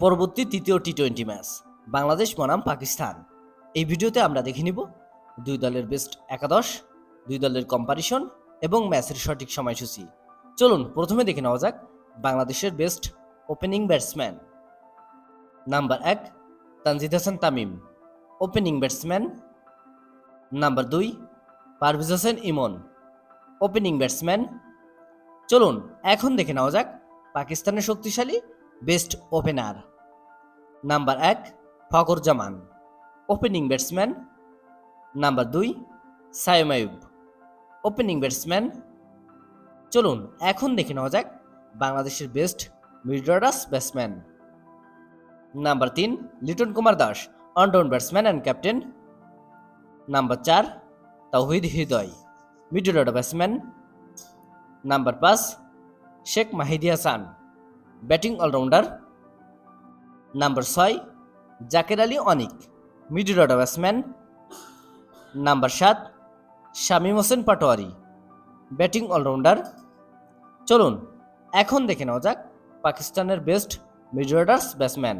পরবর্তী তৃতীয় T twenty match Bangladesh বনাম পাকিস্তান। এই ভিডিওতে আমরা দেখে নিব দুই দলের বেস্ট একাদশ, দুই দলের কম্পারিশন এবং ম্যাচের সঠিক সময়সূচি। চলুন, প্রথমে দেখে নেওয়া যাক বাংলাদেশের বেস্ট ওপেনিং ব্যাটসম্যান নাম্বার এক, Tanzid Hasan Tamim. Opening batsman number দুই, পারভেজ হোসেন ইমন। ওপেনিং ব্যাটসম্যান চলুন, এখন দেখে নেওয়া যাক পাকিস্তানের শক্তিশালী বেস্ট ওপেনার। নাম্বার এক Fakhar Zaman. Opening batsman. Number দুই, সায়েম আয়ুব ওপেনিং ব্যাটসম্যান। চলুন, এখন দেখে নেওয়া যাক বাংলাদেশের বেস্ট মিডরাস ব্যাটসম্যান। নাম্বার তিন, Liton Kumar Das, one down batsman and captain. Number চার, Towhid Hridoy, middle order batsman. Number পাঁচ, Sheikh Mahedi Hasan batting allrounder number ছয় Jaker Ali Anik, middle order batsman number সাত Shamim Hossain Patwari, batting allrounder. চলুন, এখন দেখে নেওয়া যাক পাকিস্তানের best middle orders batsman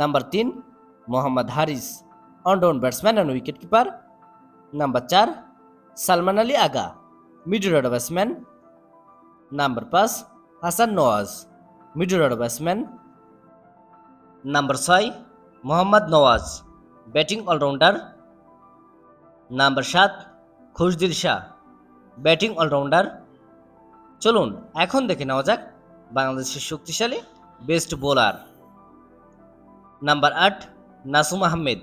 number তিন, Mohammad Haris one down batsman and wicket keeper number চার, Salman Ali Agha middle order batsman number পাঁচ, Hasan Nawaz. Middle order batsman. Number ছয়, Mohammad Nawaz, batting allrounder. Number সাত, Khushdil Shah, batting allrounder. চলুন, এখন দেখে নেওয়া যাক বাংলাদেশের শক্তিশালী বেস্ট বোলার। নাম্বার আট, Nasum Ahmed,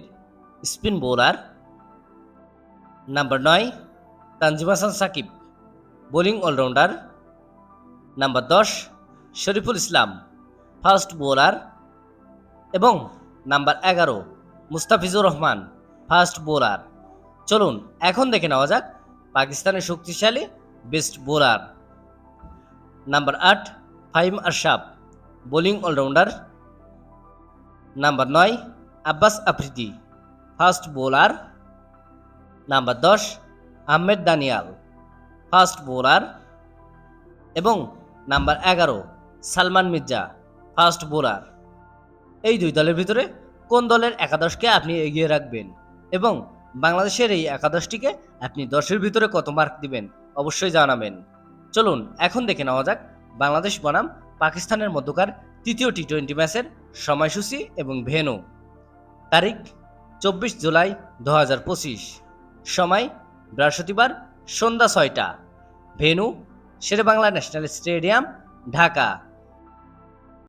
spin bowler. Number নয়, Tanzim Hasan Sakib, bowling allrounder. Number দশ শরীফুল ইসলাম ফাস্ট বোলার এবং নাম্বার এগারো, মুস্তাফিজুর রহমান ফাস্ট বোলার। চলুন, এখন দেখে নেওয়া যাক পাকিস্তানের শক্তিশালী বেস্ট বোলার। নাম্বার আট, Faheem Ashraf bowling allrounder. Number নয়, Abbas Afridi fast bowler. Number দশ, আহমেদ দানিয়াল ফাস্ট বোলার। এবং নাম্বার এগারো সালমান মির্জা ফাস্ট বোলার। এই দুই দলের ভিতরে কোন দলের একাদশকে আপনি এগিয়ে রাখবেন এবং বাংলাদেশের এই একাদশটিকে আপনি দশের ভিতরে কত মার্ক দিবেন অবশ্যই জানাবেন। চলুন, এখন দেখে নেওয়া যাক বাংলাদেশ বনাম পাকিস্তানের মধ্যকার তৃতীয় টি টোয়েন্টি ম্যাচের সময়সূচি এবং ভেনু তারিখ, চব্বিশ জুলাই দু হাজার পঁচিশ। সময়, বৃহস্পতিবার সন্ধ্যা ছয়টা। Venue, Sher e Bangla national stadium, Dhaka.